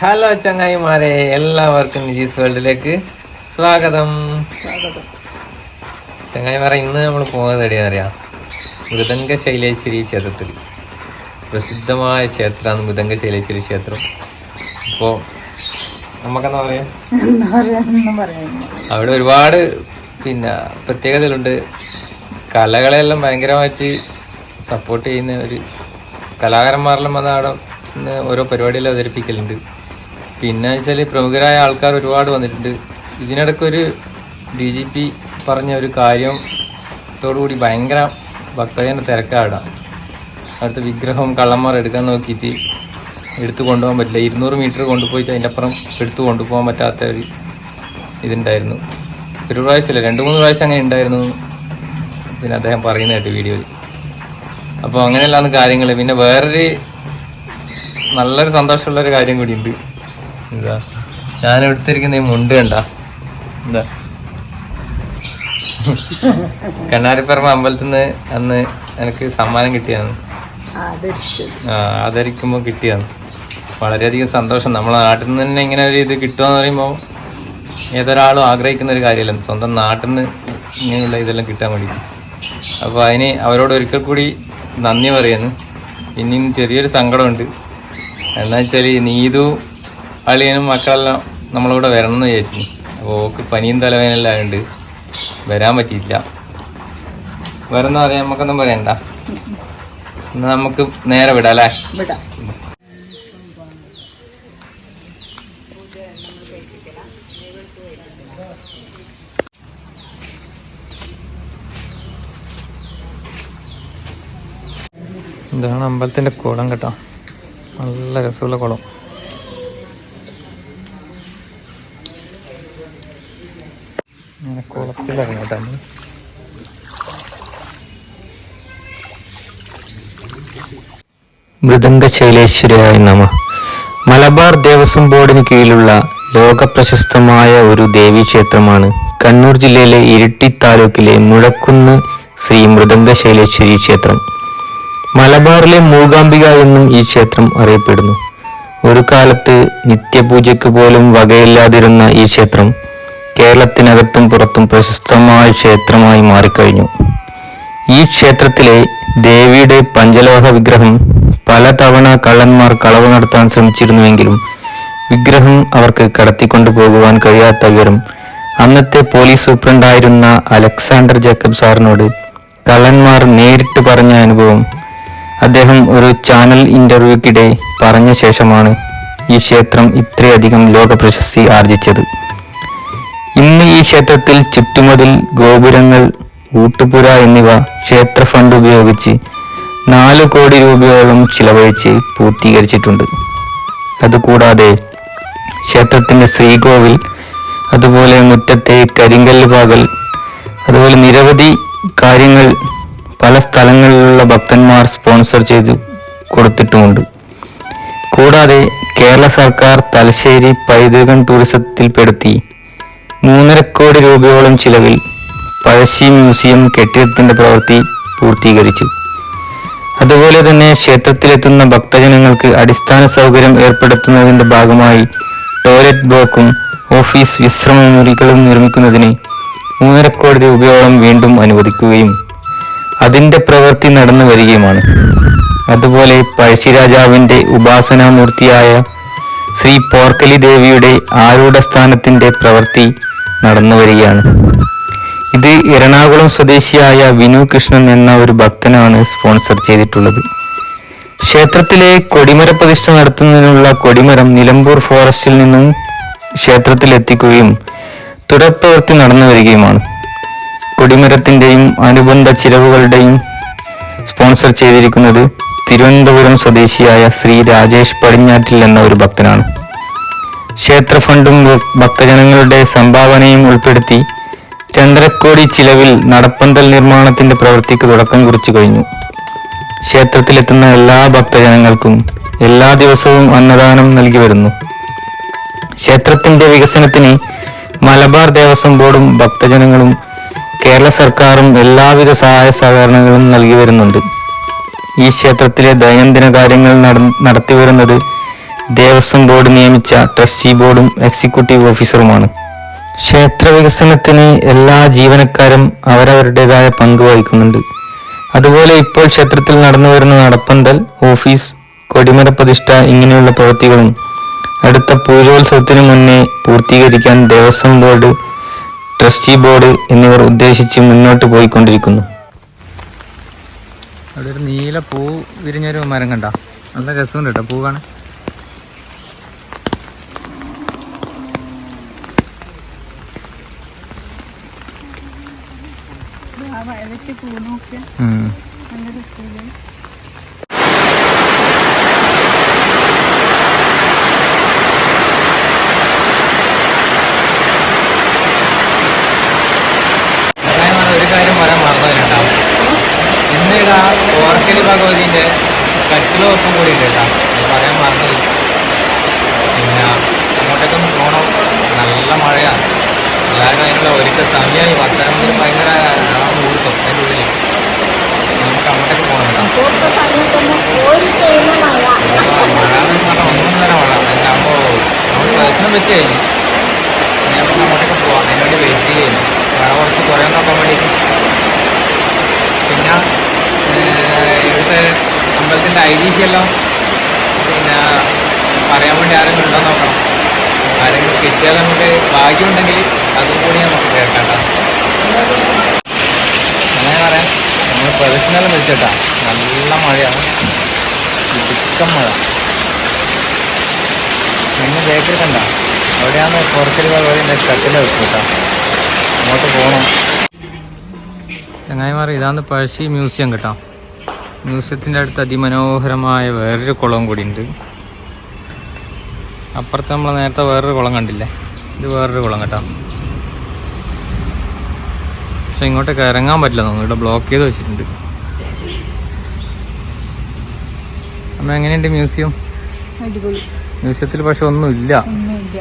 Hello ചങ്ങായിമാരെ എല്ലാവർക്കും നിജീസ് വേൾഡിലേക്ക് സ്വാഗതം. ചങ്ങായിമാരെ ഇന്ന് നമ്മൾ പോകുന്നത് എവിടെയാണെന്നറിയാം? മൃദംഗ ശൈലേശ്വരി ക്ഷേത്രത്തിൽ. പ്രസിദ്ധമായ ക്ഷേത്രമാണ് മൃദംഗ ശൈലേശ്വരി ക്ഷേത്രം. അപ്പോൾ നമുക്കെന്താ പറയാ? അവിടെ ഒരുപാട് പിന്നെ പ്രത്യേകതകളുണ്ട്. കലകളെല്ലാം ഭയങ്കരമായിട്ട് സപ്പോർട്ട് ചെയ്യുന്ന ഒരു കലാകാരന്മാരെല്ലാം വന്ന് അവിടെ ഓരോ പരിപാടികളും അവതരിപ്പിക്കലുണ്ട്. പിന്നെ വെച്ചാൽ പ്രമുഖരായ ആൾക്കാർ ഒരുപാട് വന്നിട്ടുണ്ട്. ഇതിനിടയ്ക്ക് ഒരു ഡി ജി പി പറഞ്ഞ ഒരു കാര്യത്തോടുകൂടി ഭയങ്കര ഭക്തജന തിരക്കാടാം. അടുത്ത വിഗ്രഹം കള്ളന്മാർ എടുക്കാൻ നോക്കിയിട്ട് എടുത്തു കൊണ്ടുപോകാൻ പറ്റില്ല. ഇരുന്നൂറ് മീറ്റർ കൊണ്ടുപോയിട്ട് അതിന്റെ അപ്പുറം എടുത്തു കൊണ്ടുപോകാൻ പറ്റാത്ത ഒരു ഇതുണ്ടായിരുന്നു. ഒരു പ്രാവശ്യമല്ല രണ്ട് മൂന്ന് പ്രാവശ്യം അങ്ങനെ ഉണ്ടായിരുന്നു. പിന്നെ അദ്ദേഹം പറയുന്ന കേട്ടു വീഡിയോയിൽ. അപ്പോൾ അങ്ങനെയല്ലാന്ന് കാര്യങ്ങൾ പിന്നെ വേറൊരു നല്ലൊരു സന്തോഷമുള്ളൊരു കാര്യം കൂടിയുണ്ട് എന്താ ഞാൻ എടുത്തിരിക്കുന്ന ഈ മുണ്ട് കണ്ട. എന്താ കണ്ണാരിപ്പറമ്പ് അമ്പലത്തിൽ നിന്ന് അന്ന് എനിക്ക് സമ്മാനം കിട്ടിയാണ് ആദരിക്കുമ്പോൾ കിട്ടിയതാണ്. വളരെയധികം സന്തോഷം. നമ്മളെ നാട്ടിൽ നിന്ന് തന്നെ ഇങ്ങനെ ഒരു ഇത് കിട്ടുമെന്ന് പറയുമ്പോൾ ഏതൊരാളും ആഗ്രഹിക്കുന്ന ഒരു കാര്യമല്ല. സ്വന്തം നാട്ടിൽ നിന്ന് ഇങ്ങനെയുള്ള ഇതെല്ലാം കിട്ടാൻ വേണ്ടിയിട്ട്. അപ്പോൾ അതിന് അവരോട് ഒരിക്കൽ കൂടി നന്ദി പറയുന്നു. ഇനിയും ചെറിയൊരു സങ്കടമുണ്ട്. എന്താ വെച്ചാൽ നീതു അളിയനും മക്കളെല്ലാം നമ്മളിവിടെ വരണം എന്ന് വിചാരിച്ചു. അപ്പോൾ ഓക്ക് പനിയും തലവേനെല്ലാം ആയതുകൊണ്ട് വരാൻ പറ്റിയില്ല വേറെന്താ പറയാൻ നമുക്കൊന്നും പറയണ്ട. എന്നാൽ നമുക്ക് നേരെ വിടാം അല്ലേ? ഇതാണ് അമ്പലത്തിന്റെ കുളം കേട്ടോ. നല്ല രസമുള്ള കുളം ഇങ്ങനെ കുളത്തിലിറങ്ങി കേട്ടോ നമ്മൾ മൃദംഗ ശൈലേശ്വരയായ നമ. മലബാർ ദേവസ്വം ബോർഡിന് കീഴിലുള്ള ലോക പ്രശസ്തമായ ഒരു ദേവീക്ഷേത്രമാണ് കണ്ണൂർ ജില്ലയിലെ ഇരിട്ടി താലൂക്കിലെ മുഴക്കുന്ന് ശ്രീ മൃദംഗ ശൈലേശ്വരി ക്ഷേത്രം. മലബാറിലെ മൂകാംബിക എന്നും ഈ ക്ഷേത്രം അറിയപ്പെടുന്നു. ഒരു കാലത്ത് നിത്യപൂജയ്ക്ക് പോലും വകയില്ലാതിരുന്ന ഈ ക്ഷേത്രം കേരളത്തിനകത്തും പുറത്തും പ്രശസ്തമായ ക്ഷേത്രമായി മാറിക്കഴിഞ്ഞു. ഈ ക്ഷേത്രത്തിലെ ദേവിയുടെ പഞ്ചലോഹ വിഗ്രഹം പലതവണ കള്ളന്മാർ കളവ് നടത്താൻ ശ്രമിച്ചിരുന്നുവെങ്കിലും വിഗ്രഹം അവർക്ക് കടത്തിക്കൊണ്ടു പോകുവാൻ കഴിയാത്ത വിവരം അന്നത്തെ പോലീസ് സൂപ്രണ്ടായിരുന്ന അലക്സാണ്ടർ ജേക്കബ് സാറിനോട് കള്ളന്മാർ നേരിട്ട് പറഞ്ഞ അനുഭവം അദ്ദേഹം ഒരു ചാനൽ ഇന്റർവ്യൂക്കിടെ പറഞ്ഞ ശേഷമാണ് ഈ ക്ഷേത്രം ഇത്രയധികം ലോക പ്രശസ്തി ആർജിച്ചത്. ഇന്ന് ഈ ക്ഷേത്രത്തിൽ ചുറ്റുമതിൽ ഗോപുരങ്ങൾ ഊട്ടുപുര എന്നിവ ക്ഷേത്ര ഫണ്ട് ഉപയോഗിച്ച് നാല് കോടി രൂപയോളം ചിലവഴിച്ച് പൂർത്തീകരിച്ചിട്ടുണ്ട്. അതുകൂടാതെ ക്ഷേത്രത്തിന്റെ ശ്രീകോവിൽ അതുപോലെ മുറ്റത്തെ കരിങ്കല്ല് പാകൽ അതുപോലെ നിരവധി കാര്യങ്ങൾ പല സ്ഥലങ്ങളിലുള്ള ഭക്തന്മാർ സ്പോൺസർ ചെയ്ത് കൊടുത്തിട്ടുമുണ്ട്. കൂടാതെ കേരള സർക്കാർ തലശ്ശേരി പൈതൃകം ടൂറിസത്തിൽപ്പെടുത്തി മൂന്നര കോടി രൂപയോളം ചിലവിൽ പഴശ്ശി മ്യൂസിയം കെട്ടിടത്തിന്റെ പ്രവൃത്തി പൂർത്തീകരിച്ചു. അതുപോലെ തന്നെ ക്ഷേത്രത്തിലെത്തുന്ന ഭക്തജനങ്ങൾക്ക് അടിസ്ഥാന സൗകര്യം ഏർപ്പെടുത്തുന്നതിന്റെ ഭാഗമായി ടോയ്ലറ്റ് ബ്ലോക്കും ഓഫീസ് വിശ്രമ മുറികളും നിർമ്മിക്കുന്നതിന് മൂന്നര കോടി രൂപയോളം വീണ്ടും അനുവദിക്കുകയും അതിന്റെ പ്രവൃത്തി നടന്നു വരികയുമാണ്. അതുപോലെ പഴശ്ശിരാജാവിന്റെ ഉപാസനാമൂർത്തിയായ ശ്രീ പോർക്കലി ദേവിയുടെ ആരൂഢസ്ഥാനത്തിന്റെ പ്രവൃത്തി നടന്നു വരികയാണ്. ഇത് എറണാകുളം സ്വദേശിയായ വിനു കൃഷ്ണൻ എന്ന ഒരു ഭക്തനാണ് സ്പോൺസർ ചെയ്തിട്ടുള്ളത്. ക്ഷേത്രത്തിലെ കൊടിമര പ്രതിഷ്ഠ നടത്തുന്നതിനുള്ള കൊടിമരം നിലമ്പൂർ ഫോറസ്റ്റിൽ നിന്നും ക്ഷേത്രത്തിൽ എത്തിക്കുകയും തുടർപ്രവൃത്തി നടന്നു വരികയുമാണ്. കൊടിമരത്തിന്റെയും അനുബന്ധ ചിലവുകളുടെയും സ്പോൺസർ ചെയ്തിരിക്കുന്നത് തിരുവനന്തപുരം സ്വദേശിയായ ശ്രീ രാജേഷ് പടിഞ്ഞാറ്റിൽ എന്ന ഒരു ഭക്തനാണ്. ക്ഷേത്ര ഫണ്ടും ഭക്തജനങ്ങളുടെ സംഭാവനയും ഉൾപ്പെടുത്തി രണ്ടരക്കോടി കോടി ചിലവിൽ നടപ്പന്തൽ നിർമ്മാണത്തിന്റെ പ്രവൃത്തിക്ക് തുടക്കം കുറിച്ചു കഴിഞ്ഞു. ക്ഷേത്രത്തിലെത്തുന്ന എല്ലാ ഭക്തജനങ്ങൾക്കും എല്ലാ ദിവസവും അന്നദാനം നൽകി വരുന്നു. ക്ഷേത്രത്തിന്റെ വികസനത്തിന് മലബാർ ദേവസ്വം ബോർഡും ഭക്തജനങ്ങളും കേരള സർക്കാരും എല്ലാവിധ സഹായ സഹകരണങ്ങളും നൽകി വരുന്നുണ്ട്. ഈ ക്ഷേത്രത്തിലെ ദൈനംദിന കാര്യങ്ങൾ നട- നടത്തിവരുന്നത് ദേവസ്വം ബോർഡ് നിയമിച്ച ട്രസ്റ്റി ബോർഡും എക്സിക്യൂട്ടീവ് ഓഫീസറുമാണ്. ക്ഷേത്ര വികസനത്തിന് എല്ലാ ജീവനക്കാരും അവരവരുടേതായ പങ്ക് വഹിക്കുന്നുണ്ട്. അതുപോലെ ഇപ്പോൾ ക്ഷേത്രത്തിൽ നടന്നു വരുന്ന നടപ്പന്തൽ ഓഫീസ് കൊടിമര പ്രതിഷ്ഠ ഇങ്ങനെയുള്ള പ്രവൃത്തികളും അടുത്ത പൂജോത്സവത്തിന് മുന്നേ പൂർത്തീകരിക്കാൻ ദേവസ്വം ബോർഡ് ട്രസ്റ്റി ബോർഡ് എന്നിവർ ഉദ്ദേശിച്ച് മുന്നോട്ട് പോയിക്കൊണ്ടിരിക്കുന്നു. അവിടെ ഒരു നീല പൂ വിരിഞ്ഞൊരു മരം കണ്ട? നല്ല രസമുണ്ട് കേട്ടോ പൂ കാണാൻ. ആ വയലറ്റ് പൂ നല്ല രസമില്ലേ അതായത് ഒരു കാര്യം പറയാൻ മറന്നവരുണ്ടാ ഇന്ന് ഇതാ ഓർക്കലി ഭഗവതിന്റെ കട്ടില ദിവസം കൂടി ഉണ്ട് കേട്ടോ അത് പറയാൻ മറന്നത് പിന്നെ അങ്ങോട്ടേക്കൊന്ന് പോകണം നല്ല മഴയാണ് എല്ലാവരും അതിനുള്ള ഒരുക്ക സമയമായി പത്തര മുതൽ ഭയങ്കര ഊർത്തും അതിന്റെ ഉള്ളിൽ നമുക്ക് അങ്ങോട്ടേക്ക് പോകണം കേട്ടോ ഇപ്പോഴത്തെ സമയത്തൊന്നും ഒരു ടൈം മഴ മഴ എന്ന് പറഞ്ഞാൽ ഒന്നൊന്നര മഴ എന്റെ അമ്മ നമ്മൾ ദർശനം വെച്ച് കഴിഞ്ഞു ഇനി നമുക്ക് അങ്ങോട്ടേക്ക് പോവാം അതിന് വേണ്ടി വെയിറ്റ് ചെയ്യുന്നു മഴ കുറച്ച് കുറയാൻ നോക്കാൻ വേണ്ടിയിട്ട് പിന്നെ ഏഹ്, ഇവിടുത്തെ അമ്പലത്തിന്റെ ഐ ഡി സി എല്ലാം പിന്നെ പറയാൻ വേണ്ടി ആരെങ്കിലും ഉണ്ടോ നോക്കണം ആരെങ്കിലും കിട്ടിയാൽ നമുക്ക് ഭാഗ്യമുണ്ടെങ്കിൽ അതും കൂടി നമുക്ക് കേൾക്കാം കേട്ടോ അങ്ങനെ പറയാം നമ്മൾ വെച്ചിട്ടാ നല്ല മഴയാണ്. ചിക്കൻ മഴ. നിങ്ങൾ ബേക്കറി കണ്ട അവിടെയാണ് പുറക്കരി ഭഗവതിന്റെ കട്ടില വെക്കും കേട്ടോ. അങ്ങോട്ട് പോകണം ചങ്ങായിമാർ ഇതാണ് പഴശ്ശി മ്യൂസിയം കേട്ടോ. മ്യൂസിയത്തിന്റെ അടുത്ത് അതിമനോഹരമായ വേറൊരു കുളവും കൂടി ഉണ്ട് അപ്പുറത്ത് നമ്മൾ നേരത്തെ വേറൊരു കുളം കണ്ടില്ലേ? ഇത് വേറൊരു കുളം കേട്ടോ. പക്ഷെ ഇങ്ങോട്ടേക്ക് ഇറങ്ങാൻ പറ്റില്ല തോന്നുന്നു. ഇവിടെ ബ്ലോക്ക് ചെയ്ത് വെച്ചിട്ടുണ്ട്. അമ്മ എങ്ങനെയുണ്ട് മ്യൂസിയം? മ്യൂസിയത്തിൽ പക്ഷെ ഒന്നുമില്ല. ഒന്നുമില്ല.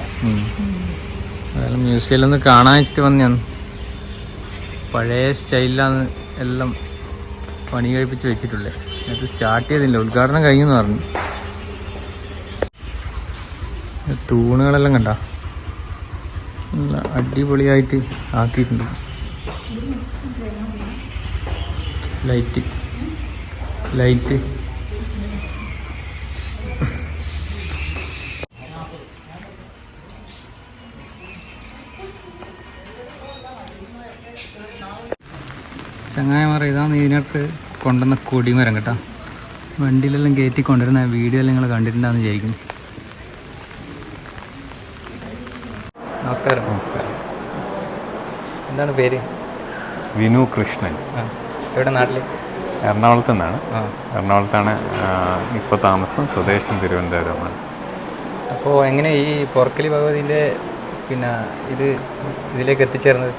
മ്യൂസിയം ഒന്ന് കാണാൻ വെച്ചിട്ട് വന്നെയാണ് പഴയ സ്റ്റൈലിലാണ് എല്ലാം പണി കഴിപ്പിച്ച് വെച്ചിട്ടുള്ളത്. അത് സ്റ്റാർട്ട് ചെയ്തില്ല. ഉദ്ഘാടനം കഴിഞ്ഞെന്ന് പറഞ്ഞു. തൂണുകളെല്ലാം കണ്ട? അടിപൊളിയായിട്ട് ആക്കിയിട്ടുണ്ട്. ലൈറ്റ്. ലൈറ്റ്. ചങ്ങായമാർ ഇതാണ് ഇതിനകത്ത് കൊണ്ടുവന്ന കൊടിമരം കേട്ടോ. വണ്ടിയിലെല്ലാം കയറ്റി കൊണ്ടുവരുന്ന വീഡിയോ എല്ലാം നിങ്ങൾ കണ്ടിട്ടുണ്ടാന്ന് വിചാരിക്കുന്നു. നമസ്കാരം. നമസ്കാരം. എന്താണ് പേര്? വിനു കൃഷ്ണൻ. എവിടെ നാട്ടിൽ എറണാകുളത്ത് നിന്നാണ്. എറണാകുളത്താണ് ഇപ്പോൾ താമസം സ്വദേശം തിരുവനന്തപുരമാണ്. അപ്പോൾ എങ്ങനെ ഈ പൊറക്കലി ഭഗവതിന്റെ പിന്നെ ഇത് ഇതിലേക്ക് എത്തിച്ചേർന്നത്?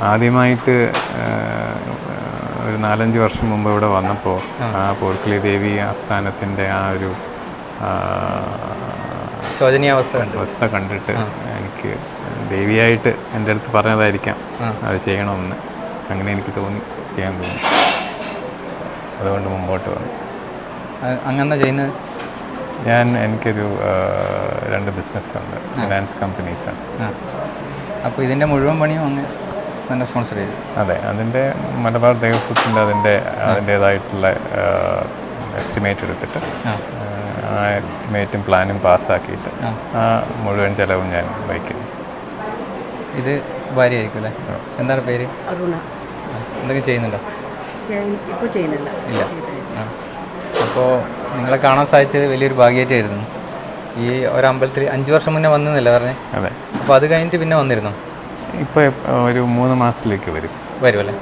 ആദ്യമായിട്ട് ഒരു നാലഞ്ച് വർഷം മുമ്പ് ഇവിടെ വന്നപ്പോൾ ആ. പോർക്കിളി ദേവി ആസ്ഥാനത്തിന്റെ ആ ഒരു ശോചനീയാവസ്ഥ അവസ്ഥ കണ്ടിട്ട് എനിക്ക് ദേവിയായിട്ട് എന്റെ അടുത്ത് പറഞ്ഞതായിരിക്കാം. അത് ചെയ്യണമെന്ന്. അങ്ങനെ എനിക്ക് തോന്നി ചെയ്യാൻ തോന്നി. അതുകൊണ്ട് മുമ്പോട്ട് വന്നു. അങ്ങനെ ചെയ്യുന്നത് ഞാൻ എനിക്കൊരു രണ്ട് രണ്ട് ബിസിനസ്സുണ്ട്. ഫിനാൻസ് കമ്പനീസാണ്. അപ്പോൾ ഇതിന്റെ മുഴുവൻ പണിയും അങ്ങ് തന്നെ സ്പോൺസർ ചെയ്തു. അതെ അതിന്റെ മലബാർ ദേവസ്വത്തിന്റെ അതിന്റെ അതിന്റേതായിട്ടുള്ള എസ്റ്റിമേറ്റ് എടുത്തിട്ട് ആ. എസ്റ്റിമേറ്റും പ്ലാനും പാസ്സാക്കിയിട്ട് ആ. മുഴുവൻ ചിലവും ഞാൻ വഹിക്കുന്നു ഇത് ഭാര്യയായിരിക്കും അല്ലേ? എന്താണ് പേര്? എന്തെങ്കിലും ചെയ്യുന്നുണ്ടോ? ഇപ്പോൾ ചെയ്യുന്നില്ല. ഇല്ല. അപ്പോൾ നിങ്ങളെ കാണാൻ സാധിച്ചത് വലിയൊരു ഭാഗ്യമായിട്ടായിരുന്നു. ഈ ഒരമ്പലത്തിൽ അഞ്ച് വർഷം മുന്നേ വന്നതല്ലേ പറഞ്ഞേ? അതെ. അപ്പോൾ അത് കഴിഞ്ഞിട്ട് പിന്നെ വന്നിരുന്നോ? ഇപ്പോൾ ഒരു മൂന്ന് മാസത്തിലേക്ക് വരും. വരുമല്ലേ.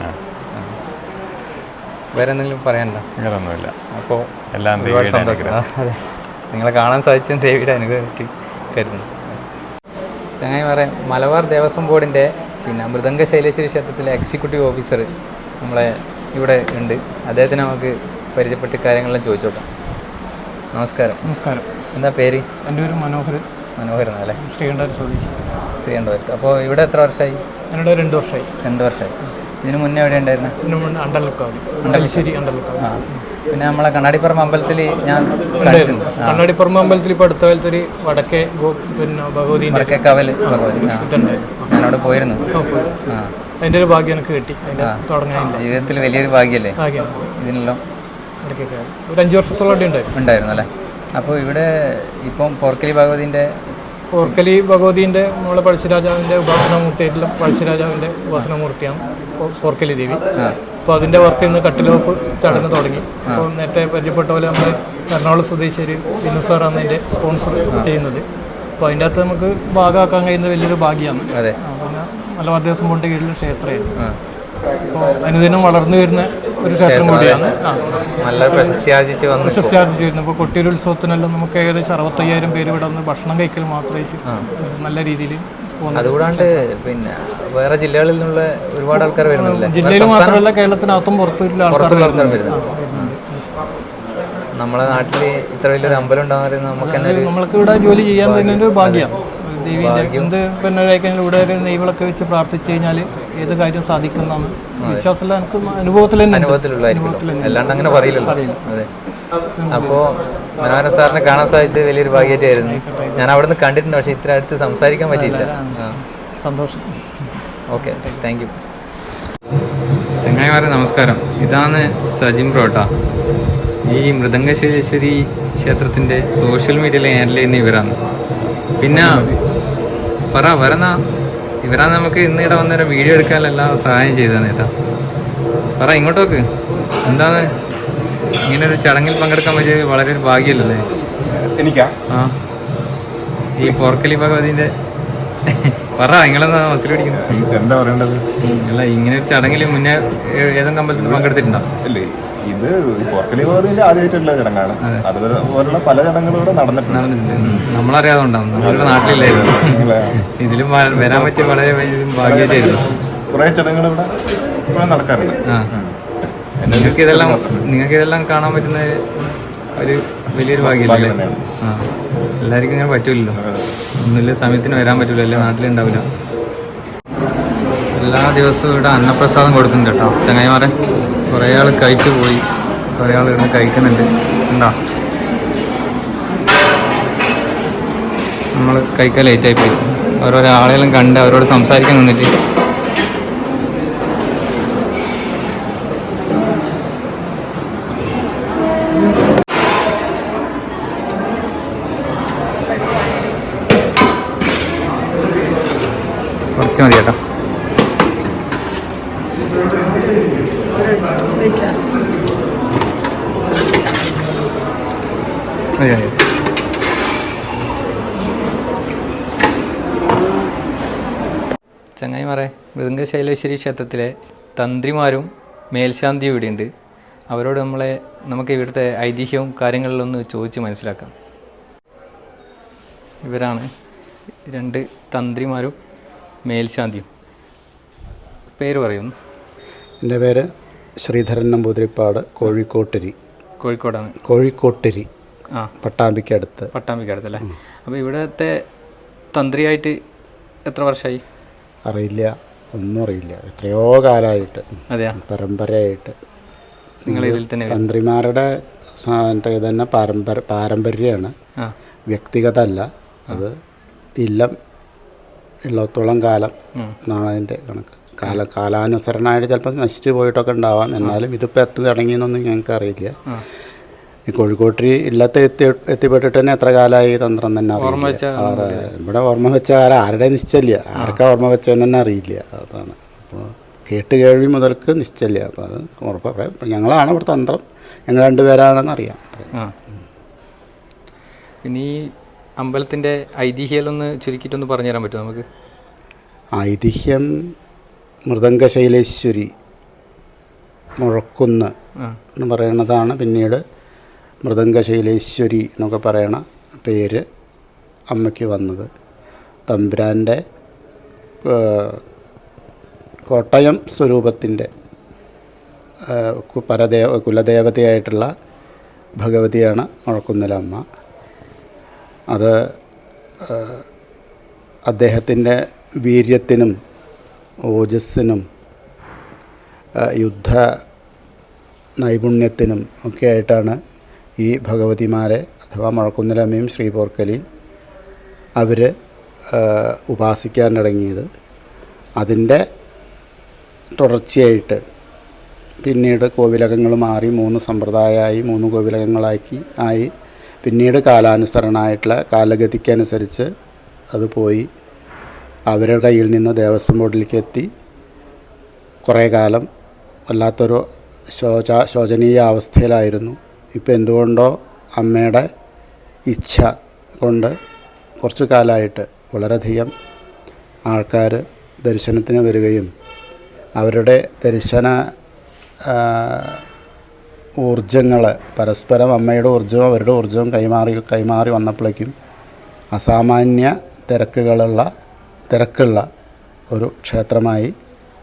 വേറെ എന്തെങ്കിലും പറയാനുണ്ടോ? വേറൊന്നുമില്ല. അപ്പോൾ എല്ലാം അതെ. നിങ്ങളെ കാണാൻ സാധിച്ചത് ദേവിയുടെ അനുഗ്രഹമായിട്ട് കരുതുന്നു. ചങ്ങായി പറയാം മലബാർ ദേവസ്വം ബോർഡിന്റെ പിന്നെ മൃദംഗ ശൈലേശ്വരി ക്ഷേത്രത്തിലെ എക്സിക്യൂട്ടീവ് ഓഫീസർ നമ്മളെ ഇവിടെ ഉണ്ട്. അദ്ദേഹത്തിന് നമുക്ക് പരിചയപ്പെട്ട് കാര്യങ്ങളെല്ലാം ചോദിച്ചോട്ടെ നമസ്കാരം. നമസ്കാരം. എന്താ പേര്? എന്റെ പേര് മനോഹർ മനോഹരൻ അല്ലേ? ശ്രീകണ്ഠൻ സ്വദേശി വരും അപ്പോൾ ഇവിടെ എത്ര വർഷമായി എന്നോട് രണ്ട് വർഷമായി രണ്ട് വർഷമായി ഇതിന് മുന്നേ എവിടെ ഉണ്ടായിരുന്നു? പിന്നെ മുന്നേ ആ. പിന്നെ നമ്മളെ കണ്ണാടിപ്പുറം അമ്പലത്തിൽ ഞാൻ കണ്ണാടിപ്പുറം കണ്ടിട്ടുണ്ട്. അമ്പലത്തിൽ ഇപ്പോൾ അടുത്ത കാലത്ത് ഒരു വടക്കേ പിന്നെ ഭഗവതി വടക്കേ കവൽ ഭഗവതി. ഞാനവിടെ പോയിരുന്നു. ആ, അതിന്റെ ഒരു ഭാഗ്യം എനിക്ക് കിട്ടി. തുടങ്ങാൻ ജീവിതത്തിൽ വലിയൊരു ഭാഗ്യല്ലേ ഭാഗ്യം. ഇതിനെല്ലാം ഒരു അഞ്ച് വർഷത്തോളം ഉണ്ടായിരുന്നു. അല്ലേ അപ്പോൾ ഇവിടെ ഇപ്പം പോർക്കലി ഭഗവതിന്റെ ഓർക്കലി ഭഗവതീന്റെ നമ്മളെ പഴശ്ശിരാജാവിന്റെ ഉപാസനാമൂർത്തിയായിട്ടുള്ള പഴശ്ശിരാജാവിന്റെ ഉപാസന മൂർത്തിയാണ് ഓർക്കലി ദേവി. അപ്പോൾ അതിന്റെ വർക്ക് ഇന്ന് കട്ടിലോപ്പ് ചടങ്ങ് തുടങ്ങി. അപ്പോൾ നേരത്തെ പരിചയപ്പെട്ട പോലെ നമ്മൾ എറണാകുളം സ്വദേശി ഒരു സാറാണ് അതിന്റെ സ്പോൺസർ ചെയ്യുന്നത്. അപ്പോൾ അതിന്റെ അകത്ത് നമുക്ക് ഭാഗമാക്കാൻ കഴിയുന്ന വലിയൊരു ഭാഗ്യമാണ്. പിന്നെ മലബാർ ദേവസ്വം ബോർഡിന്റെ കീഴിലുള്ള ക്ഷേത്രമായിരുന്നു. അപ്പോൾ അനുദിനം വളർന്നു വരുന്ന ഒരു ക്ഷേത്രം കൂടിയാണ് നല്ല പ്രശസ്തി ആർജിച്ച് വന്നു ഇപ്പോൾ. പ്രശസ്തി ചെയ്യുന്നു ഇപ്പോൾ കൊട്ടിയൂർ ഉത്സവത്തിനെല്ലാം നമുക്ക് ഏകദേശം അറുപത്തയ്യായിരം പേര് ഇവിടെ നിന്ന് ഭക്ഷണം കഴിക്കൽ മാത്രമായിട്ട് നല്ല രീതിയിൽ അതുകൂടാണ്ട് പിന്നെ വേറെ ജില്ലകളിൽ നിന്നുള്ള ഒരുപാട് ആൾക്കാർ വരുന്നില്ലേ ജില്ലയിൽ മാത്രമല്ല കേരളത്തിനകത്തും പുറത്തുള്ള ആൾക്കാർ വരുന്നുണ്ട്. വരുന്നുണ്ട്. നമ്മളെ നാട്ടിൽ ഇത്ര വലിയൊരു അമ്പലം ഉണ്ടാകുന്നത് നമുക്ക് നമ്മൾക്ക് ഇവിടെ ജോലി ചെയ്യാൻ തന്നെ ഒരു ഭാഗ്യം. ദേവീന്റെ എന്ത് പിന്നെ ഇവിടെ ഒരു നെയ്വിളൊക്കെ വെച്ച് പ്രാർത്ഥിച്ചു കഴിഞ്ഞാൽ ഏത് കാര്യം സാധിക്കുന്നതാണ് വിശ്വാസമില്ല എനിക്ക് അനുഭവത്തിൽ തന്നെ ഉണ്ട്. അനുഭവത്തിലുള്ളതായിരിക്കും അല്ലാണ്ട് അങ്ങനെ പറയില്ലല്ലോ. അതെ. അപ്പോൾ മനോഹരൻ സാറിനെ കാണാൻ സാധിച്ചത് വലിയൊരു ഭാഗ്യമായിട്ടായിരുന്നു. ഞാൻ അവിടെ നിന്ന് കണ്ടിട്ടുണ്ട് പക്ഷേ ഇത്ര അടുത്ത് സംസാരിക്കാൻ പറ്റിയില്ല. സന്തോഷം. ഓക്കെ താങ്ക് യു ചങ്ങായിമാരെ നമസ്കാരം. ഇതാണ് സജിം പ്രോട്ട ഈ മൃദംഗശേശ്വരി ക്ഷേത്രത്തിന്റെ സോഷ്യൽ മീഡിയയിലെ ഹാൻഡിൽ ചെയ്യുന്ന ഇവരാണ്. പിന്നെ പറ വരണ ഇവരാണ് നമുക്ക് ഇന്ന് ഇവിടെ വന്നേരം വീഡിയോ എടുക്കാനെല്ലാം സഹായം ചെയ്തതാണ് നേട്ടാ പറ ഇങ്ങോട്ട് നോക്ക്. എന്താണ്? ഇങ്ങനെ ഒരു ചടങ്ങിൽ പങ്കെടുക്കാൻ പറ്റിയത് വളരെ ഒരു ഭാഗ്യമല്ലേ എനിക്കാ? ആ. ഈ പോർക്കലി ഭഗവതിന്റെ പറ നിങ്ങളെന്താ മസിൽ പിടിക്കുന്നത് എന്താ പറയേണ്ടത്? അല്ല ഇങ്ങനെ ഒരു ചടങ്ങിൽ മുന്നേ ഏതെങ്കിലും അമ്പലത്തിൽ പങ്കെടുത്തിട്ടുണ്ടോ? അല്ലേ ഇത് പോർക്കലി ഗോവതിന്റെ ആദ്യമായിട്ടുള്ള ചടങ്ങാണ്. അതുപോലെ പല ചടങ്ങുകളും നടന്നിട്ടുണ്ട്. നമ്മളറിയാതെ ഉണ്ടാവും നാട്ടിലില്ലായിരുന്നു ഇതിലും വരാൻ പറ്റിയ വളരെ ഭാഗ്യമായിരുന്നു കുറേ ചടങ്ങുകൾ ഇവിടെ ഇവിടെ നടക്കാറുണ്ട്. നിങ്ങൾക്ക് ഇതെല്ലാം നിങ്ങൾക്ക് ഇതെല്ലാം കാണാൻ പറ്റുന്ന ഒരു വലിയൊരു ഭാഗ്യമല്ലേ? എല്ലാവർക്കും ഇങ്ങനെ പറ്റൂലല്ലോ. ഒന്നുമില്ല സമയത്തിന് വരാൻ പറ്റൂല അല്ലേ നാട്ടിലുണ്ടാവില്ല. എല്ലാ ദിവസവും ഇവിടെ അന്നപ്രസാദം കൊടുക്കുന്നുണ്ട് കേട്ടോ. ചങ്ങായിമാരെ. കുറേ ആൾ കഴിച്ചു പോയി. കുറേ ആൾ ഇവിടെ കഴിക്കുന്നുണ്ട്. ഉണ്ടോ നമ്മൾ കഴിക്കാൻ ലേറ്റായി പോയി. ഓരോരോ ആളെല്ലാം കണ്ട് അവരോട് സംസാരിക്കാൻ നിന്നിട്ട്. കുറച്ച് മതി കേട്ടോ മതി മതി ചങ്ങായിമാരെ മൃദംഗശൈലേശ്വരി ക്ഷേത്രത്തിലെ തന്ത്രിമാരും മേൽശാന്തിയും ഇവിടെയുണ്ട് അവരോട് നമ്മളെ നമുക്ക് ഇവിടുത്തെ ഐതിഹ്യവും കാര്യങ്ങളിലൊന്ന് ചോദിച്ച് മനസ്സിലാക്കാം. ഇവരാണ് രണ്ട് തന്ത്രിമാരും മേൽശാന്തിയും. പേര് പറയുന്നു എന്റെ പേര് ശ്രീധരൻ നമ്പൂതിരിപ്പാട് കോഴിക്കോട്ടരി. കോഴിക്കോടാണ്. കോഴിക്കോട്ടരി. ആ. പട്ടാമ്പിക്കടുത്ത് അല്ലേ അപ്പോൾ ഇവിടുത്തെ തന്ത്രിയായിട്ട് എത്ര വർഷമായി അറിയില്ല. ഒന്നും അറിയില്ല. എത്രയോ കാലമായിട്ട് പരമ്പരയായിട്ട്. നിങ്ങൾ ഇതിൽ തന്നെ. തന്ത്രിമാരുടെ സ- മറ്റേ ഇതന്നെ പാരമ്പര പാരമ്പര്യമാണ്. വ്യക്തിഗത അല്ല അത് ഇല്ലം ഉള്ളത്തോളം കാലം എന്നാണ് അതിന്റെ കണക്ക്. കാല കാലാനുസരണമായിട്ട് ചിലപ്പോൾ നശിച്ചു പോയിട്ടൊക്കെ ഉണ്ടാവാം. എന്നാലും ഇതിപ്പോൾ എത്തി തുടങ്ങിയെന്നൊന്നും ഞങ്ങൾക്ക് അറിയില്ല ഈ കോഴിക്കോട്ടിൽ ഇല്ലാത്ത എത്തി എത്തിപ്പെട്ടിട്ട് തന്നെ എത്ര കാലമായി തന്ത്രം തന്നെ അറിയില്ല. ഇവിടെ ഓർമ്മ വെച്ച കാലം ആരുടെ നിശ്ചയില്ല ആർക്കാ ഓർമ്മ വെച്ചതെന്ന് തന്നെ അറിയില്ല. അതാണ്. അപ്പോൾ കേട്ട് കേൾവി മുതൽക്ക് നിശ്ചയില്ല അപ്പോൾ അത് ഉറപ്പ്. ഞങ്ങളാണ് ഇവിടെ തന്ത്രം. ഞങ്ങൾ രണ്ടുപേരാണെന്ന് അറിയാം. ഇനി അമ്പലത്തിന്റെ ഐതിഹ്യമൊന്ന് ചുരുക്കിയിട്ടൊന്ന് പറഞ്ഞു തരാൻ പറ്റുമോ നമുക്ക്? ഐതിഹ്യം മൃദംഗ ശൈലേശ്വരി മുഴക്കുന്ന് എന്ന് പറയുന്നതാണ് പിന്നീട് മൃദംഗശൈലേശ്വരി എന്നൊക്കെ പറയണ പേര് അമ്മയ്ക്ക് വന്നത്. തമ്പുരാന്റെ കോട്ടയം സ്വരൂപത്തിന്റെ പരദേവ കുലദേവതയായിട്ടുള്ള ഭഗവതിയാണ് മുഴക്കുന്നിലമ്മ. അത് അദ്ദേഹത്തിന്റെ വീര്യത്തിനും ഓജസ്സിനും യുദ്ധ നൈപുണ്യത്തിനും ഒക്കെ ആയിട്ടാണ് ഈ ഭഗവതിമാരെ അഥവാ മുഴക്കുന്നിലമ്മയും ശ്രീപോർക്കലിയും അവർ ഉപാസിക്കാൻ തുടങ്ങിയത് അതിന്റെ തുടർച്ചയായിട്ട് പിന്നീട് കോവിലകങ്ങൾ മാറി മൂന്ന് സമ്പ്രദായമായി മൂന്ന് കോവിലകങ്ങളാക്കി ആയി പിന്നീട് കാലാനുസരണമായിട്ടുള്ള കാലഗതിക്കനുസരിച്ച് അത് പോയി. അവരുടെ കയ്യിൽ നിന്ന് ദേവസ്വം ബോർഡിലേക്ക് എത്തി. കുറേ കാലം വല്ലാത്തൊരു ശോച ശോചനീയ അവസ്ഥയിലായിരുന്നു ഇപ്പം എന്തുകൊണ്ടോ അമ്മയുടെ ഇച്ഛ കൊണ്ട് കുറച്ച് കാലമായിട്ട് വളരെയധികം ആൾക്കാർ ദർശനത്തിന് വരികയും അവരുടെ ദർശന ഊർജങ്ങൾ പരസ്പരം അമ്മയുടെ ഊർജവും അവരുടെ ഊർജവും കൈമാറി കൈമാറി വന്നപ്പോഴേക്കും അസാമാന്യ തിരക്കുകളുള്ള തിരക്കുള്ള ഒരു ക്ഷേത്രമായി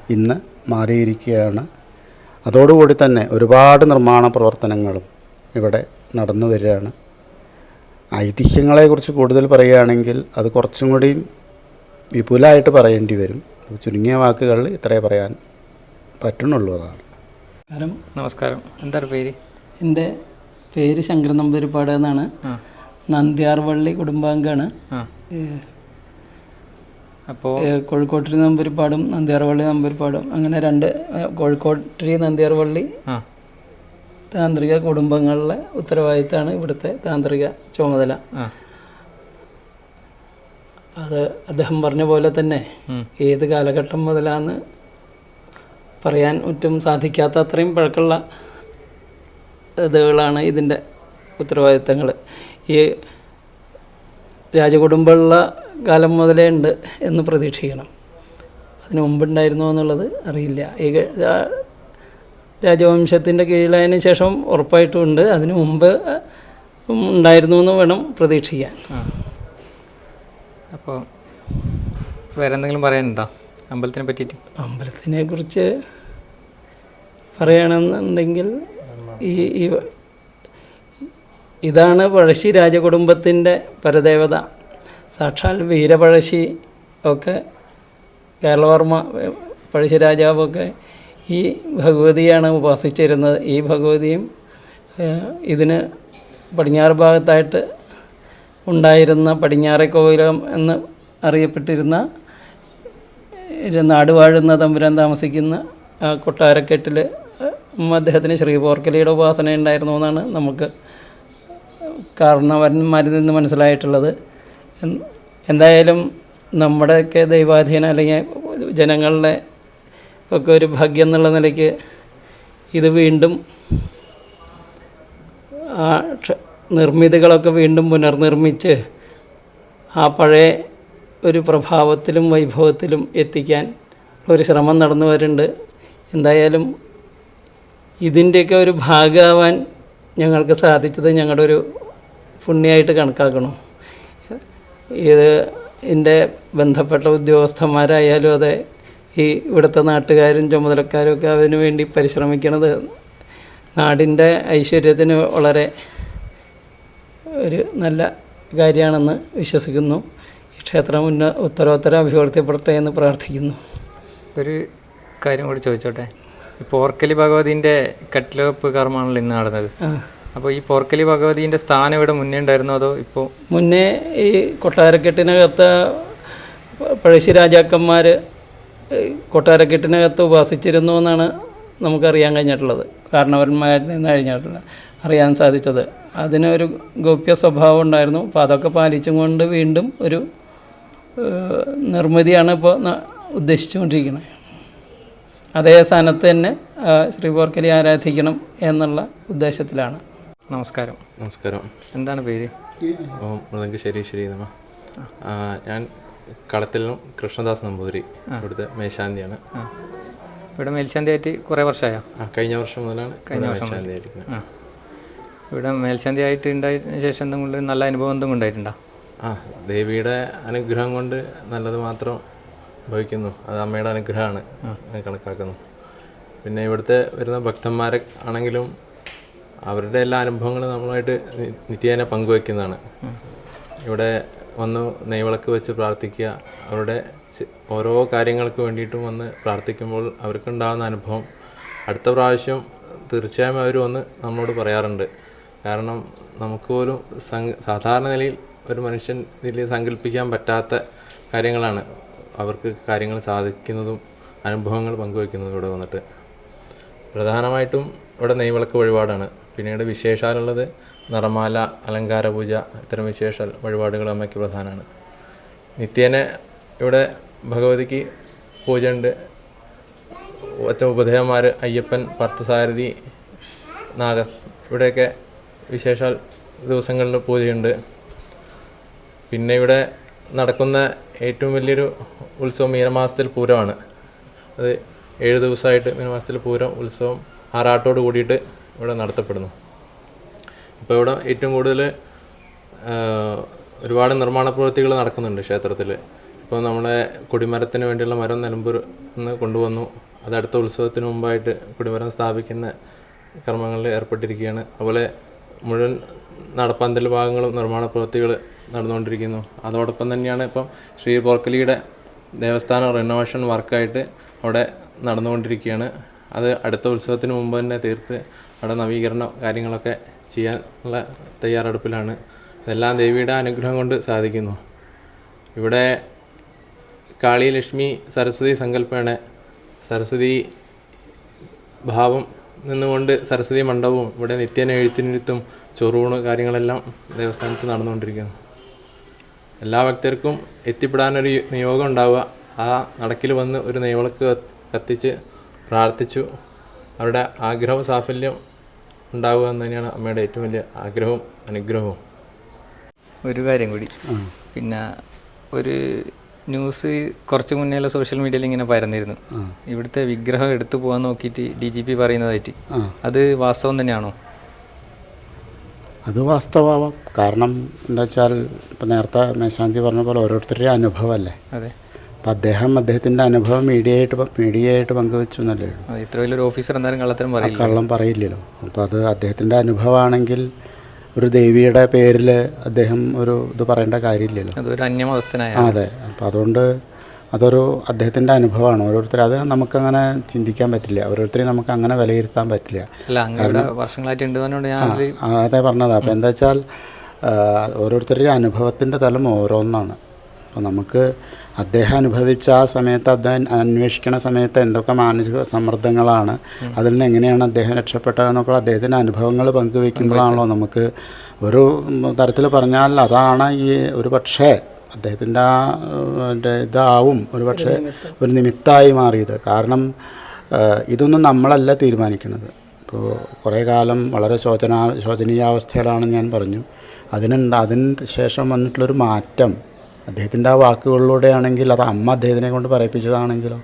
ഇന്ന് മാറിയിരിക്കുകയാണ്. അതോടുകൂടി തന്നെ ഒരുപാട് നിർമ്മാണ പ്രവർത്തനങ്ങളും ഇവിടെ നടന്നു വരികയാണ്. ഐതിഹ്യങ്ങളെക്കുറിച്ച് കൂടുതൽ പറയുകയാണെങ്കിൽ അത് കുറച്ചും കൂടിയും വിപുലമായിട്ട് പറയേണ്ടി വരും. ചുരുങ്ങിയ വാക്കുകളിൽ ഇത്രേ പറയാൻ പറ്റുന്നുള്ളൂ അതാണ്. നമസ്കാരം. എന്താണ് പേര്? എന്റെ പേര് ശങ്കരൻ നമ്പൂരിപ്പാട് എന്നാണ്. നന്ദ്യാർവള്ളി കുടുംബാംഗമാണ് അപ്പോൾ കോഴിക്കോട്ടിരി നമ്പൂരിപ്പാടും നന്ദ്യാർവള്ളി നമ്പൂരിപ്പാടും അങ്ങനെ രണ്ട് കോഴിക്കോട്ടിരി നന്ദ്യാർവള്ളി താന്ത്രിക കുടുംബങ്ങളിലെ ഉത്തരവാദിത്തമാണ് ഇവിടുത്തെ താന്ത്രിക ചുമതല. അത് അദ്ദേഹം പറഞ്ഞ പോലെ തന്നെ ഏത് കാലഘട്ടം മുതലാന്ന് പറയാൻ ഒറ്റും സാധിക്കാത്ത അത്രയും പഴക്കമുള്ള ഇതുകളാണ് ഇതിന്റെ ഉത്തരവാദിത്തങ്ങൾ. ഈ രാജകുടുംബമുള്ള കാലം മുതലേ ഉണ്ട് എന്ന് പ്രതീക്ഷിക്കണം. അതിനു മുമ്പുണ്ടായിരുന്നോ എന്നുള്ളത് അറിയില്ല. ഈ രാജവംശത്തിന്റെ കീഴിലായതിനു ശേഷം ഉറപ്പായിട്ടുണ്ട് അതിനു മുമ്പ് ഉണ്ടായിരുന്നു എന്ന് വേണം പ്രതീക്ഷിക്കാൻ. അപ്പോൾ വേറെ എന്തെങ്കിലും പറയാനുണ്ടോ? അമ്പലത്തിനെ പറ്റിയിട്ട്? അമ്പലത്തിനെ കുറിച്ച് പറയണമെന്നുണ്ടെങ്കിൽ ഈ ഇതാണ് പഴശ്ശി രാജകുടുംബത്തിന്റെ പരദേവത. സാക്ഷാൽ വീരപഴശ്ശി ഒക്കെ കേരളവർമ്മ പഴശ്ശി രാജാവൊക്കെ ഈ ഭഗവതിയാണ് ഉപാസിച്ചിരുന്നത്. ഈ ഭഗവതിയും ഇതിന് പടിഞ്ഞാറ് ഭാഗത്തായിട്ട് ഉണ്ടായിരുന്ന പടിഞ്ഞാറെ കോവിലം എന്ന് അറിയപ്പെട്ടിരുന്ന ഒരു നാട് വാഴുന്ന തമ്പുരാൻ താമസിക്കുന്ന ആ കൊട്ടാരക്കെട്ടിൽ അദ്ദേഹത്തിന് ശ്രീ പോർക്കലിയുടെ ഉപാസന ഉണ്ടായിരുന്നു എന്നാണ് നമുക്ക് കാരണവന്മാരിൽ നിന്ന് മനസ്സിലായിട്ടുള്ളത്. എന്തായാലും നമ്മുടെയൊക്കെ ദൈവാധീനം അല്ലെങ്കിൽ ജനങ്ങളുടെ ഒക്കെ ഒരു ഭാഗ്യം എന്നുള്ള നിലയ്ക്ക് ഇത് വീണ്ടും ആ നിർമ്മിതികളൊക്കെ വീണ്ടും പുനർനിർമ്മിച്ച് ആ പഴയ ഒരു പ്രഭാവത്തിലും വൈഭവത്തിലും എത്തിക്കാൻ ഒരു ശ്രമം നടന്നു വരുന്നുണ്ട്. എന്തായാലും ഇതിന്റെയൊക്കെ ഒരു ഭാഗമാവാൻ ഞങ്ങൾക്ക് സാധിച്ചത് ഞങ്ങളുടെ ഒരു പുണ്യമായിട്ട് കണക്കാക്കണം. ഇത് എന്റെ ബന്ധപ്പെട്ട ഉദ്യോഗസ്ഥന്മാരായാലും അതെ ഈ ഇവിടുത്തെ നാട്ടുകാരും ചുമതലക്കാരും ഒക്കെ അതിനു വേണ്ടി പരിശ്രമിക്കണത് നാടിന്റെ ഐശ്വര്യത്തിന് വളരെ ഒരു നല്ല കാര്യമാണെന്ന് വിശ്വസിക്കുന്നു. ഈ ക്ഷേത്രം ഉന്ന ഉത്തരോത്തരം അഭിവൃദ്ധിപ്പെടട്ടെ എന്ന് പ്രാർത്ഥിക്കുന്നു. ഒരു കാര്യം കൂടി ചോദിച്ചോട്ടെ? പോർക്കലി ഭഗവതിന്റെ കട്ടിലവെപ്പ് കർമ്മമാണല്ലോ ഇന്ന് നടന്നത്. അപ്പോൾ ഈ പോർക്കലി ഭഗവതിന്റെ സ്ഥാനം ഇവിടെ മുന്നേ ഉണ്ടായിരുന്നു അതോ ഇപ്പോൾ മുന്നേ ഈ കൊട്ടാരക്കെട്ടിനകത്ത് പഴശ്ശി രാജാക്കന്മാർ കൊട്ടാരക്കെട്ടിനകത്ത് ഉപാസിച്ചിരുന്നു എന്നാണ് നമുക്കറിയാൻ കഴിഞ്ഞിട്ടുള്ളത്. കാരണവന്മാരിൽ നിന്ന് കഴിഞ്ഞിട്ടുള്ളത് അറിയാൻ സാധിച്ചത്. അതിനൊരു ഗോപ്യ സ്വഭാവം ഉണ്ടായിരുന്നു. അപ്പോൾ അതൊക്കെ പാലിച്ചും കൊണ്ട് വീണ്ടും ഒരു നിർമ്മിതിയാണ് ഇപ്പോൾ ഉദ്ദേശിച്ചുകൊണ്ടിരിക്കുന്നത്. അതേ സ്ഥാനത്ത് തന്നെ ശ്രീ പോർക്കലി ആരാധിക്കണം എന്നുള്ള ഉദ്ദേശത്തിലാണ്. നമസ്കാരം. നമസ്കാരം. എന്താണ് പേര്? ഓം മൃദംഗശ്ശേരി ശ്രീ നമ ഞാൻ കളത്തിലും കൃഷ്ണദാസ് നമ്പൂതിരി ഇവിടുത്തെ മേശാന്തിയാണ്. ഇവിടെ ഇവിടെ മേൽശാന്തിയായിട്ട് കുറേ വർഷമായോ? ആ കഴിഞ്ഞ വർഷം മുതലാണ് കഴിഞ്ഞ വർഷം ആയിരിക്കുന്നത് ഇവിടെ മേൽശാന്തി ആയിട്ട് ഉണ്ടായതിനു ശേഷം എന്തെങ്കിലും നല്ല അനുഭവം എന്തെങ്കിലും ഉണ്ടായിട്ടുണ്ടോ? ആ ദേവിയുടെ അനുഗ്രഹം കൊണ്ട് നല്ലത് മാത്രം ഭവിക്കുന്നു. അത് അമ്മയുടെ അനുഗ്രഹമാണ്. ഞാൻ കണക്കാക്കുന്നു. പിന്നെ ഇവിടുത്തെ വരുന്ന ഭക്തന്മാരെ ആണെങ്കിലും അവരുടെ എല്ലാ അനുഭവങ്ങളും നമ്മളായിട്ട് നിത്യേന പങ്കുവയ്ക്കുന്നതാണ്. ഇവിടെ വന്ന് നെയ്വിളക്ക് വെച്ച് പ്രാർത്ഥിക്കുക. അവരുടെ ഓരോ കാര്യങ്ങൾക്ക് വേണ്ടിയിട്ടും വന്ന് പ്രാർത്ഥിക്കുമ്പോൾ അവർക്കുണ്ടാകുന്ന അനുഭവം. അടുത്ത പ്രാവശ്യം തീർച്ചയായും അവർ വന്ന് നമ്മളോട് പറയാറുണ്ട്. കാരണം നമുക്ക് പോലും സാധാരണ നിലയിൽ ഒരു മനുഷ്യൻ ഇതിൽ സങ്കല്പിക്കാൻ പറ്റാത്ത കാര്യങ്ങളാണ്. അവർക്ക് കാര്യങ്ങൾ സാധിക്കുന്നതും അനുഭവങ്ങൾ പങ്കുവയ്ക്കുന്നതും ഇവിടെ വന്നിട്ട്. പ്രധാനമായിട്ടും ഇവിടെ നെയ്വിളക്ക് വഴിപാടാണ്. പിന്നീട് വിശേഷാലുള്ളത് നിറമാല അലങ്കാര പൂജ ഇത്തരം വിശേഷ വഴിപാടുകൾ അമ്മയ്ക്ക് പ്രധാനമാണ്. നിത്യേന ഇവിടെ ഭഗവതിക്ക് പൂജയുണ്ട്. ഒറ്റ ഉപദേവന്മാർ അയ്യപ്പൻ പാർത്ഥസാരഥി നാഗസ് ഇവിടെയൊക്കെ വിശേഷാൽ ദിവസങ്ങളിൽ പൂജയുണ്ട്. പിന്നെ ഇവിടെ നടക്കുന്ന ഏറ്റവും വലിയൊരു ഉത്സവം മീനമാസത്തിൽ പൂരമാണ്. അത് ഏഴ് ദിവസമായിട്ട് മീനമാസത്തിൽ പൂരം ഉത്സവം ആറാട്ടോട് കൂടിയിട്ട് ഇവിടെ നടത്തപ്പെടുന്നു. ഇപ്പോൾ ഇവിടെ ഏറ്റവും കൂടുതൽ ഒരുപാട് നിർമ്മാണ പ്രവൃത്തികൾ നടക്കുന്നുണ്ട് ക്ഷേത്രത്തിൽ. ഇപ്പോൾ നമ്മുടെ കൊടിമരത്തിന് വേണ്ടിയുള്ള മരം നിലമ്പൂർ നിന്ന് കൊണ്ടുവന്നു. അത് അടുത്ത ഉത്സവത്തിന് മുമ്പായിട്ട് കൊടിമരം സ്ഥാപിക്കുന്ന കർമ്മങ്ങളിൽ ഏർപ്പെട്ടിരിക്കുകയാണ്. അതുപോലെ മുഴുവൻ നടപ്പന്തൽ ഭാഗങ്ങളും നിർമ്മാണ പ്രവൃത്തികൾ നടന്നുകൊണ്ടിരിക്കുന്നു. അതോടൊപ്പം തന്നെയാണ് ഇപ്പം ശ്രീ പോർക്കലിയുടെ ദേവസ്ഥാന റിനോവേഷൻ വർക്കായിട്ട് അവിടെ നടന്നുകൊണ്ടിരിക്കുകയാണ്. അത് അടുത്ത ഉത്സവത്തിന് മുമ്പ് തന്നെ തീർത്ത് അവിടെ നവീകരണം കാര്യങ്ങളൊക്കെ ചെയ്യാനുള്ള തയ്യാറെടുപ്പിലാണ്. ഇതെല്ലാം ദേവിയുടെ അനുഗ്രഹം കൊണ്ട് സാധിക്കുന്നു. ഇവിടെ കാളി ലക്ഷ്മി സരസ്വതി സങ്കല്പമാണ് സരസ്വതി ഭാവം നിന്നുകൊണ്ട് സരസ്വതി മണ്ഡപവും ഇവിടെ നിത്യേന എഴുത്തിനിരുത്തും ചൊറൂണ് കാര്യങ്ങളെല്ലാം ദേവസ്ഥാനത്ത് നടന്നുകൊണ്ടിരിക്കുന്നു. എല്ലാ ഭക്തർക്കും എത്തിപ്പെടാനൊരു നിയോഗം ഉണ്ടാവുക. ആ നടക്കിൽ വന്ന് ഒരു നെയ്വിളക്ക് കത്തിച്ച് പ്രാർത്ഥിച്ചു. അവരുടെ ആഗ്രഹവും സാഫല്യം ഉണ്ടാവുക എന്ന് തന്നെയാണ് അമ്മയുടെ ഏറ്റവും വലിയ ആഗ്രഹവും അനുഗ്രഹവും. ഒരു കാര്യം കൂടി. പിന്നെ ഒരു ന്യൂസ് കുറച്ച് മുന്നേ സോഷ്യൽ മീഡിയയിൽ ഇങ്ങനെ പരന്നിരുന്നു. ഇവിടുത്തെ വിഗ്രഹം എടുത്തു പോകാൻ നോക്കിയിട്ട് ഡി ജി പി പറയുന്നതായിട്ട്. അത് വാസ്തവം തന്നെയാണോ? അത് വാസ്തവമാവാം കാരണം എന്താ വെച്ചാൽ ഇപ്പം നേരത്തെ മേശാന്തി പറഞ്ഞ പോലെ ഓരോരുത്തരുടെയും അനുഭവമല്ലേ അതെ. അപ്പം അദ്ദേഹം അദ്ദേഹത്തിന്റെ അനുഭവം മീഡിയയായിട്ട് മീഡിയയായിട്ട് പങ്കുവെച്ചു എന്നല്ലേ ഇത്ര വലിയൊരു ഓഫീസർ എന്തായാലും കള്ളത്തരം പറയും പറയില്ല കള്ളം പറയില്ലല്ലോ. അപ്പോൾ അത് അദ്ദേഹത്തിന്റെ അനുഭവമാണെങ്കിൽ ഒരു ദേവിയുടെ പേരിൽ അദ്ദേഹം ഒരു ഇത് പറയേണ്ട കാര്യമില്ലല്ലോ. അതൊരു അന്യമതസ്ഥനായ അതെ. അപ്പോൾ അതുകൊണ്ട് അതൊരു അദ്ദേഹത്തിന്റെ അനുഭവമാണ്. ഓരോരുത്തർ അത് നമുക്കങ്ങനെ ചിന്തിക്കാൻ പറ്റില്ല. ഓരോരുത്തരെയും നമുക്ക് അങ്ങനെ വിലയിരുത്താൻ പറ്റില്ല. അതെ പറഞ്ഞത്. അപ്പോൾ എന്താ വെച്ചാൽ ഓരോരുത്തരുടെ ഓരോരുത്തരുടെയും അനുഭവത്തിന്റെ തലം ഓരോന്നാണ്. അപ്പോൾ നമുക്ക് അദ്ദേഹം അനുഭവിച്ച ആ സമയത്ത് അദ്ദേഹം അന്വേഷിക്കണ സമയത്ത് എന്തൊക്കെ മാനസിക സമ്മർദ്ദങ്ങളാണ് അതിൽ നിന്ന് എങ്ങനെയാണ് അദ്ദേഹം രക്ഷപ്പെട്ടതെന്നൊക്കെ അദ്ദേഹത്തിന്റെ അനുഭവങ്ങൾ പങ്കുവെക്കുമ്പോഴാണല്ലോ നമുക്ക് ഒരു തരത്തിൽ പറഞ്ഞാൽ അതാണ് ഈ ഒരു പക്ഷേ അദ്ദേഹത്തിന്റെ ആ ഇതാവും ഒരു പക്ഷേ ഒരു നിമിത്തമായി മാറിയത്. കാരണം ഇതൊന്നും നമ്മളല്ല തീരുമാനിക്കുന്നത് ഇപ്പോൾ കുറേ കാലം വളരെ ശോചന ശോചനീയാവസ്ഥയിലാണ് ഞാൻ പറഞ്ഞു. അതിനുണ്ട് അതിന് ശേഷം വന്നിട്ടുള്ളൊരു മാറ്റം അദ്ദേഹത്തിന്റെ ആ വാക്കുകളിലൂടെ ആണെങ്കിൽ അത് അമ്മ അദ്ദേഹത്തിനെ കൊണ്ട് പറയിപ്പിച്ചതാണെങ്കിലോ?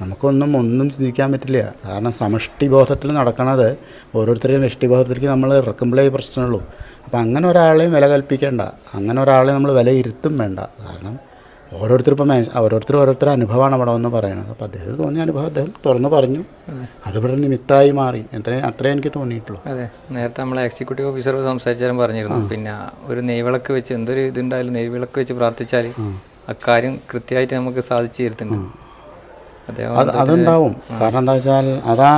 നമുക്കൊന്നും ഒന്നും ചിന്തിക്കാൻ പറ്റില്ല. കാരണം സമഷ്ടി ബോധത്തിൽ നടക്കണത് ഓരോരുത്തരെയും വ്യഷ്ടിബോധത്തിലേക്ക് നമ്മൾ ഇറക്കുമ്പോഴേ പ്രശ്നമുള്ളൂ. അപ്പം അങ്ങനെ ഒരാളെയും വില കൽപ്പിക്കേണ്ട. അങ്ങനെ ഒരാളെ നമ്മൾ വിലയിരുത്തും വേണ്ട. കാരണം ഓരോരുത്തർ ഇപ്പം ഓരോരുത്തർ ഓരോരുത്തർ അനുഭവമാണ് അവിടെ വന്ന് പറയുന്നത് അപ്പോൾ അദ്ദേഹത്തിന് തോന്നിയ അനുഭവം അദ്ദേഹം തുറന്ന് പറഞ്ഞു. അതിവിടെ നിമിത്തമായി മാറി. അത്രയും അത്രേ എനിക്ക് തോന്നിയിട്ടുള്ളൂ. അതെ. നേരത്തെ നമ്മളെ എക്സിക്യൂട്ടീവ് ഓഫീസർ സംസാരിച്ചാലും പറഞ്ഞിരുന്നു. പിന്നെ ഒരു നെയ്വിളക്ക് വെച്ച് എന്തൊരു ഇതുണ്ടായാലും നെയ്വിളക്ക് വെച്ച് പ്രാർത്ഥിച്ചാൽ അക്കാര്യം കൃത്യമായിട്ട് നമുക്ക് സാധിച്ചു തരുത്തുണ്ട് അത് അതുണ്ടാവും. കാരണം എന്താ വെച്ചാൽ അതാ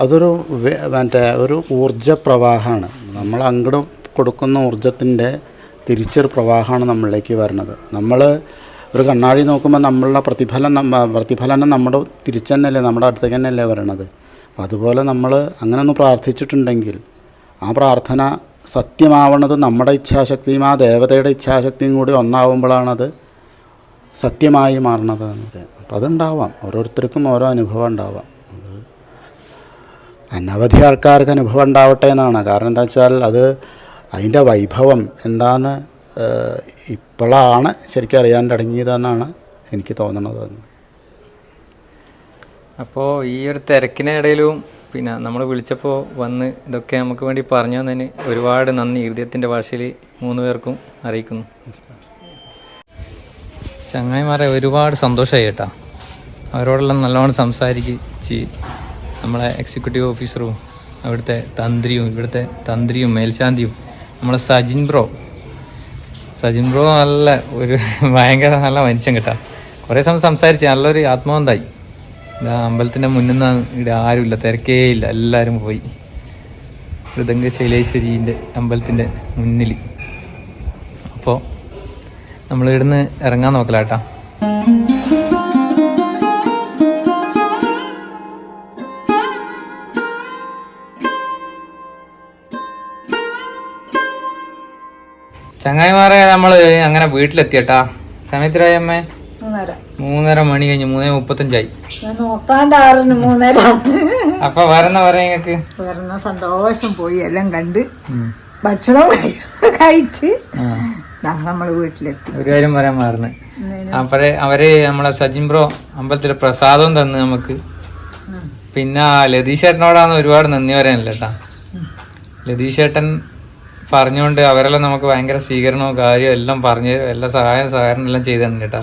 അതൊരു മറ്റേ ഒരു ഊർജ പ്രവാഹമാണ് നമ്മൾ അങ്ങോട്ട് കൊടുക്കുന്ന ഊർജത്തിന്റെ തിരിച്ചൊരു പ്രവാഹമാണ് നമ്മളിലേക്ക് വരുന്നത് നമ്മൾ ഒരു കണ്ണാടി നോക്കുമ്പോൾ നമ്മളുടെ പ്രതിഫലം പ്രതിഫലനം നമ്മുടെ തിരിച്ചു നമ്മുടെ അടുത്തേക്ക് തന്നെയല്ലേ വരണത് അതുപോലെ നമ്മൾ അങ്ങനെ ഒന്ന് പ്രാർത്ഥിച്ചിട്ടുണ്ടെങ്കിൽ ആ പ്രാർത്ഥന സത്യമാവണത് നമ്മുടെ ഇച്ഛാശക്തിയും ആ ദേവതയുടെ ഇച്ഛാശക്തിയും കൂടി ഒന്നാവുമ്പോഴാണത് സത്യമായി മാറണത് അപ്പം അതുണ്ടാവാം. ഓരോരുത്തർക്കും ഓരോ അനുഭവം ഉണ്ടാവാം. അനവധി ആൾക്കാർക്ക് അനുഭവം ഉണ്ടാവട്ടെ എന്നാണ്. കാരണം എന്താ വെച്ചാൽ അത് അതിന്റെ വൈഭവം എന്താന്ന് ഏഹ്, ഇപ്പോഴാണ് ശരിക്കും അറിയാൻ തുടങ്ങിയതെന്നാണ് എനിക്ക് തോന്നുന്നത് അപ്പോൾ ഈ ഒരു തിരക്കിനിടയിലും പിന്നെ നമ്മൾ വിളിച്ചപ്പോൾ വന്ന് ഇതൊക്കെ നമുക്ക് വേണ്ടി പറഞ്ഞു തന്നതിന് ഒരുപാട് നന്ദി. ഹൃദയത്തിന്റെ ഭാഷയിൽ മൂന്ന് പേർക്കും അറിയിക്കുന്നു. ചങ്ങായിമാരെ ഒരുപാട് സന്തോഷമായി കേട്ടോ. അവരോടെല്ലാം നല്ലോണം സംസാരിച്ച് നമ്മളെ എക്സിക്യൂട്ടീവ് ഓഫീസറും അവിടുത്തെ തന്ത്രിയും ഇവിടുത്തെ തന്ത്രിയും മേൽശാന്തിയും നമ്മളെ സജിൻ ബ്രോ സജിൻ ബ്രോ നല്ല ഒരു ഭയങ്കര നല്ല മനുഷ്യൻ കേട്ടാ. കുറേ സമയം സംസാരിച്ച് നല്ലൊരു ആത്മാവന്തായി ഇതാ അമ്പലത്തിന്റെ മുന്നിൽ നിന്ന് ഇവിടെ ആരുമില്ല തിരക്കേ ഇല്ല എല്ലാവരും പോയി. മൃദംഗ ശൈലേശ്വരീന്റെ അമ്പലത്തിന്റെ മുന്നിൽ അപ്പോൾ നമ്മൾ ഇവിടുന്ന് ഇറങ്ങാൻ നോക്കലാട്ടാ. ചങ്ങായിമാരെ നമ്മൾ അങ്ങനെ വീട്ടിലെത്തിയട്ടാ. സമയത്തിലായി അമ്മേ മൂന്നര. മണി കഴിഞ്ഞു മൂന്നേ മുപ്പത്തഞ്ചായി. മൂന്നര. അപ്പൊ വരുന്ന പറയാ നിങ്ങക്ക് വരുന്ന സന്തോഷം പോയി എല്ലാം കണ്ട് ഭക്ഷണം കഴിച്ച് നമ്മൾ വീട്ടിലെത്തി. ഒരു കാര്യം പറയാൻ മാറുന്നു അവരെ അവർ നമ്മളെ സജിൻ ബ്രോ അമ്പലത്തിലെ പ്രസാദവും തന്നു നമുക്ക്. പിന്നെ ലതീഷ് ചേട്ടനോടാണ് ഒരുപാട് നന്ദി പറയാനില്ല കേട്ടാ ലതീഷ് ചേട്ടൻ പറഞ്ഞുകൊണ്ട് അവരെല്ലാം നമുക്ക് ഭയങ്കര സ്വീകരണവും കാര്യവും എല്ലാം പറഞ്ഞു തരും എല്ലാ സഹായം സഹകരണം എല്ലാം ചെയ്തു തന്നെ കേട്ടാ.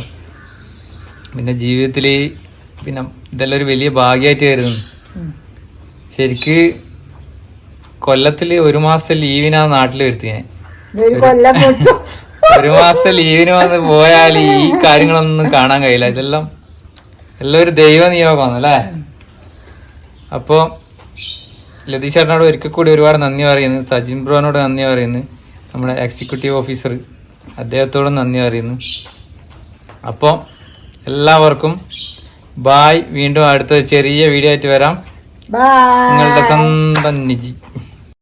പിന്നെ ജീവിതത്തിൽ പിന്നെ ഇതെല്ലാം ഒരു വലിയ ഭാഗ്യമായിട്ട് കരുതുന്നു. ശരിക്ക് കൊല്ലത്തിൽ ഒരു മാസം ലീവിനാ നാട്ടിൽ വരുത്തി ഞാൻ ഒരു മാസം ലീവിന് വന്ന് പോയാൽ ഈ കാര്യങ്ങളൊന്നും കാണാൻ കഴിയില്ല. ഇതെല്ലാം എല്ലാം ഒരു ദൈവ നിയോഗമാണ് അല്ലേ അപ്പോൾ ലതീഷ് ചേട്ടനോട് ഒരിക്കൽ കൂടി ഒരുപാട് നന്ദി പറയുന്നു. സജിൻ ബ്രോനോട് നന്ദി പറയുന്നു. നമ്മുടെ എക്സിക്യൂട്ടീവ് ഓഫീസർ അദ്ദേഹത്തോടും നന്ദി പറയുന്നു. അപ്പോൾ എല്ലാവർക്കും ബായ് വീണ്ടും അടുത്ത ചെറിയ വീഡിയോ ആയിട്ട് വരാം. നിങ്ങളുടെ സ്വന്തം നിജി.